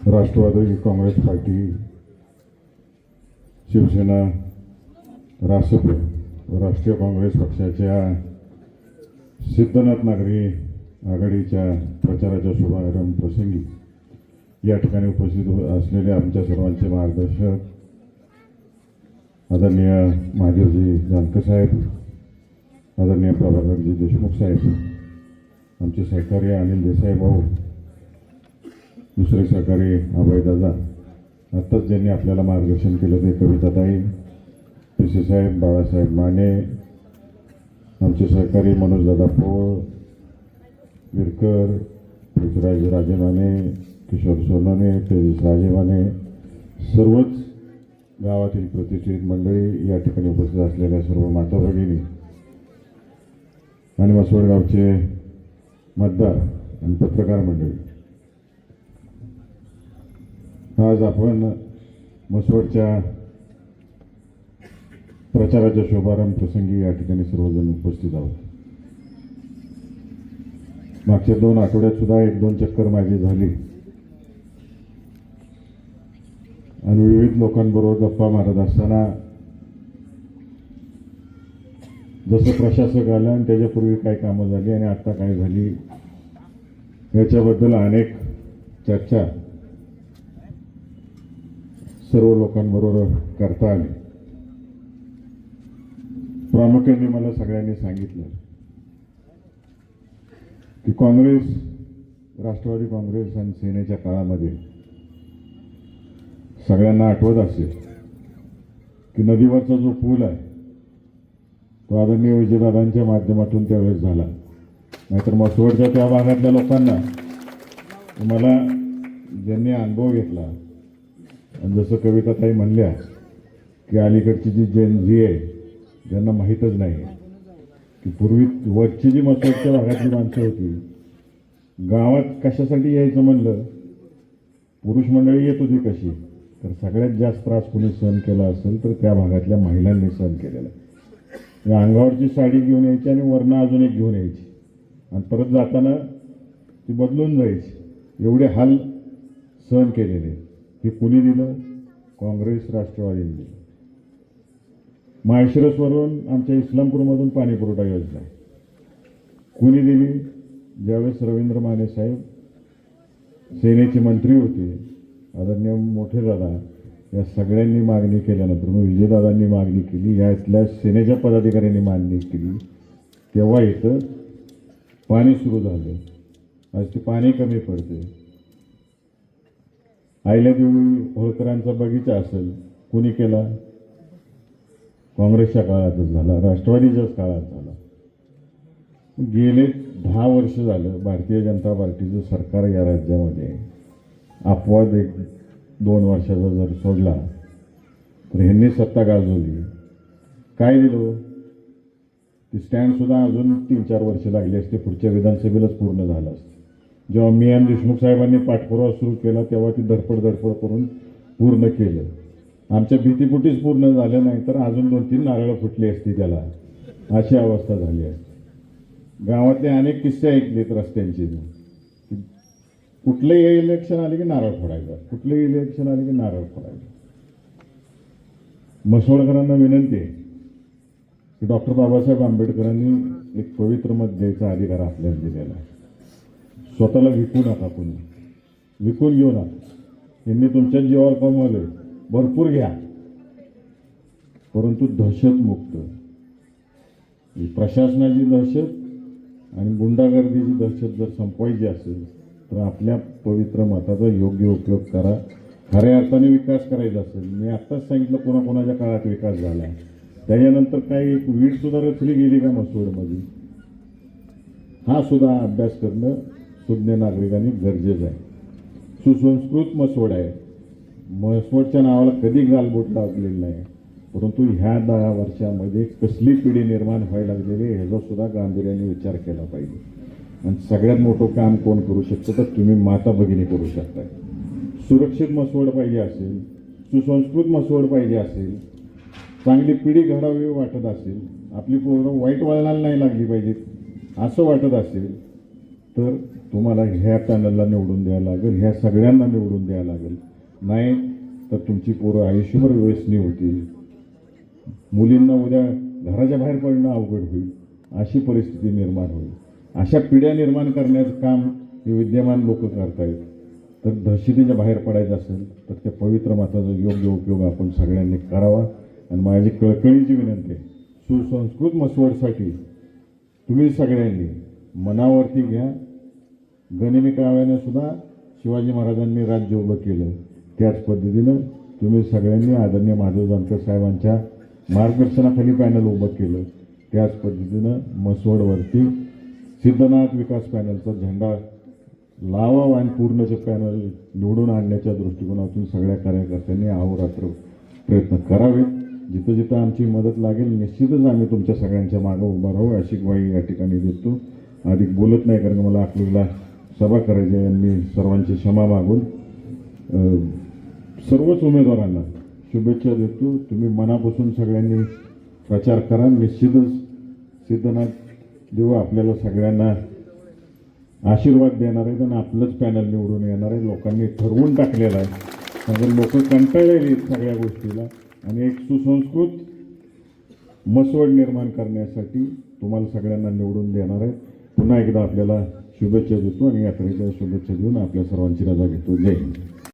Rashtrawadi Congress party Shivsena Rasap Rashtriya Congress पक्षाच्या सिद्धनाथ नागरी आघाडीच्या प्रचाराच्या शुभारंभ प्रसंगी या ठिकाणी उपस्थित हो- असलेले आमच्या सर्वांचे मार्गदर्शक आदरणीय महादेवजी जानकर साहेब आदरणीय प्रभाकरजी देशमुख साहेब आमचे सहकारी अनिल देसाई भाऊ दुसरे सहकारी अभयदादा. आत्ताच ज्यांनी आपल्याला मार्गदर्शन केलं ते कविताताई पी सी साहेब बाळासाहेब माने आमचे सहकारी मनोजदादा पोळ विरकर पृथ्वीराज राजे माने किशोर सोनवणे तेजस राजे माने सर्वच गावातील प्रतिष्ठित मंडळी या ठिकाणी उपस्थित असलेल्या सर्व माता भगिनी आणि मसवड गावचे मतदार आणि पत्रकार मंडळी. आज आपण मसवडच्या प्रचाराच्या शुभारंभ प्रसंगी या ठिकाणी सर्वजण उपस्थित आहोत. मागच्या दोन आठवड्यात सुद्धा एक दोन चक्कर माझी झाली. आणि विविध लोकांबरोबर गप्पा मारत असताना जसं प्रशासक आलं आणि त्याच्यापूर्वी काय कामं झाली आणि आत्ता काय झाली याच्याबद्दल अनेक चर्चा सर्व लोकांबरोबर करता आले. प्रामुख्याने मला सगळ्यांनी सांगितलं की काँग्रेस राष्ट्रवादी काँग्रेस आणि सेनेच्या काळामध्ये सगळ्यांना आठवत असेल की नदीवरचा जो पूल आहे तो आदरणीय विजयदादांच्या माध्यमातून त्यावेळेस झाला. नाहीतर मसवडच्या त्या भागातल्या लोकांना मला ज्यांनी अनुभव घेतला आणि जसं कविता ताई म्हणल्या की अलीकडची जी जैन झी आहे ज्यांना माहीतच नाही आहे की पूर्वी वरची जी मतवरच्या भागातली माणसं होती गावात कशासाठी यायचं म्हणलं? पुरुष मंडळी येत होती कशी? तर सगळ्यात जास्त त्रास कोणी सहन केला असेल तर त्या भागातल्या महिलांनी सहन केलेला. आहे या अंगावरची साडी घेऊन यायची आणि वरनं अजून एक घेऊन यायची. आणि परत जाताना ती बदलून जायची. एवढे हाल सहन केलेले. हे कुणी दिलं? काँग्रेस राष्ट्रवादीने दिलं. माळशिरसवरून आमच्या इस्लामपूरमधून पाणी पुरवठा योजना. कुणी दिली? ज्यावेळेस रवींद्र माने साहेब सेनेचे मंत्री होते आदरणीय मोठे दादा या सगळ्यांनी मागणी केल्यानंतर मग विजयदादांनी मागणी केली या इथल्या सेनेच्या पदाधिकाऱ्यांनी मागणी केली. तेव्हा इथं पाणी सुरू झालं. आज ते पाणी कमी पडते आईल्या देवी होळकरांचा बगीचा असेल कुणी केला? काँग्रेसच्या काळातच झाला राष्ट्रवादीच्याच काळात झाला. गेले दहा वर्ष झालं भारतीय जनता पार्टीचं सरकार या राज्यामध्ये अपवाद एक दोन वर्षाचा जर सोडला तर ह्यांनी सत्ता गाजवली. काय दिलं? ती स्टँडसुद्धा अजून तीन चार वर्ष लागली असते पुढच्या विधानसभेलाच पूर्ण झालं असतं. जेव्हा मी आणि देशमुख साहेबांनी पाठपुरावा सुरू केला तेव्हा ती धडपड धडपड करून पूर्ण केलं. आमच्या भीतीपोटीच पूर्ण झालं नाही तर अजून दोन तीन नारळं फुटली असती त्याला. अशी अवस्था झाली आहे गावातले अनेक किस्से ऐकलेत रस्त्यांचे. की कुठलंही इलेक्शन आले की नारळ फोडायचं. कुठलंही इलेक्शन आले की नारळ फोडायचं. मसोळकरांना विनंती आहे की डॉक्टर बाबासाहेब आंबेडकरांनी एक पवित्र मत द्यायचा अधिकार आपल्याला दिलेला आहे. स्वतःला विकू नका कोणी. विकून घेऊ नका. यांनी तुमच्या जीवावर कमवले. भरपूर घ्या. परंतु दहशतमुक्त ही प्रशासनाची दहशत आणि गुंडागर्दीची दहशत जर संपवायची असेल तर आपल्या पवित्र मताचा योग्य उपयोग करा. खऱ्या अर्थाने विकास करायचा असेल. मी आत्ताच सांगितलं कोणाकोणाच्या काळात विकास झाला. त्याच्यानंतर काही एक वीट सुद्धा रचली गेली का मसवडमध्ये हा सुद्धा अभ्यास करणं सुज्ञ नागरिकांनी गरजेचं आहे. सुसंस्कृत मसवड आहे. मसवडच्या नावाला कधी गालबोट लागलेलं नाही. परंतु ह्या दहा वर्षामध्ये कसली पिढी निर्माण व्हायला लागलेली आहे ह्याचा सुद्धा गांभीर्याने विचार केला पाहिजे. आणि सगळ्यात मोठं काम कोण करू शकतं तर तुम्ही माता भगिनी करू शकताय. सुरक्षित मसवड पाहिजे असेल सुसंस्कृत मसवड पाहिजे असेल चांगली पिढी घडावी वाटत असेल आपली पूर्ण वाईट वळणाला नाही लागली पाहिजेत असं वाटत असेल तर तुम्हाला ह्या पॅनलला निवडून द्यायला लागेल ह्या सगळ्यांना निवडून द्यायला लागेल. नाही तर तुमची पोरं आयुष्यभर व्यसनी होतील. मुलींना उद्या घराच्या बाहेर पडणं अवघड होईल. अशी परिस्थिती निर्माण होईल. अशा पिढ्या निर्माण करण्याचं काम हे विद्यमान लोक करतायत. तर दहशतीच्या बाहेर पडायचं असेल तर त्या पवित्र माताचा योग्य उपयोग आपण सगळ्यांनी करावा. आणि माझी कळकळीची विनंती आहे सुसंस्कृत मसवडसाठी तुम्ही सगळ्यांनी मनावरती घ्या गनिमी काव्याने सुद्धा शिवाजी महाराजांनी राज्य उभं केलं. त्याच पद्धतीनं तुम्ही सगळ्यांनी आदरणीय महादेव जानकर साहेबांच्या मार्गदर्शनाखाली पॅनल उभं केलं. त्याच पद्धतीनं मसवडवरती सिद्धनाथ विकास पॅनलचा झेंडा लावा आणि पूर्णचे पॅनल निवडून आणण्याच्या दृष्टिकोनातून सगळ्या कार्यकर्त्यांनी अहोरात्र प्रयत्न करावेत. जिथं जिथं आमची मदत लागेल निश्चितच आम्ही तुमच्या सगळ्यांच्या मागं उभा राहू अशी ग्वाही या ठिकाणी देतो. अधिक बोलत नाही कारण मला आपल्याला सभा करायची आहे आणि मी सर्वांची क्षमा मागून. सर्वच उमेदवारांना शुभेच्छा देतो. तुम्ही मनापासून सगळ्यांनी प्रचार करा. निश्चितच सिद्धनाथ देव आपल्याला सगळ्यांना आशीर्वाद देणार आहेत आणि आपलंच पॅनल निवडून येणार आहे लोकांनी ठरवून टाकलेलं आहे. म्हणजे कारण लोक कंटाळलेली सगळ्या गोष्टीला. आणि एक सुसंस्कृत मसवड निर्माण करण्यासाठी तुम्हाला सगळ्यांना निवडून देणार आहे पुन्हा एकदा आपल्याला शुभेच्छा देतो आणि यात्रेच्या शुभेच्छा देऊन आपल्या सर्वांची रजा घेतो जय हिंद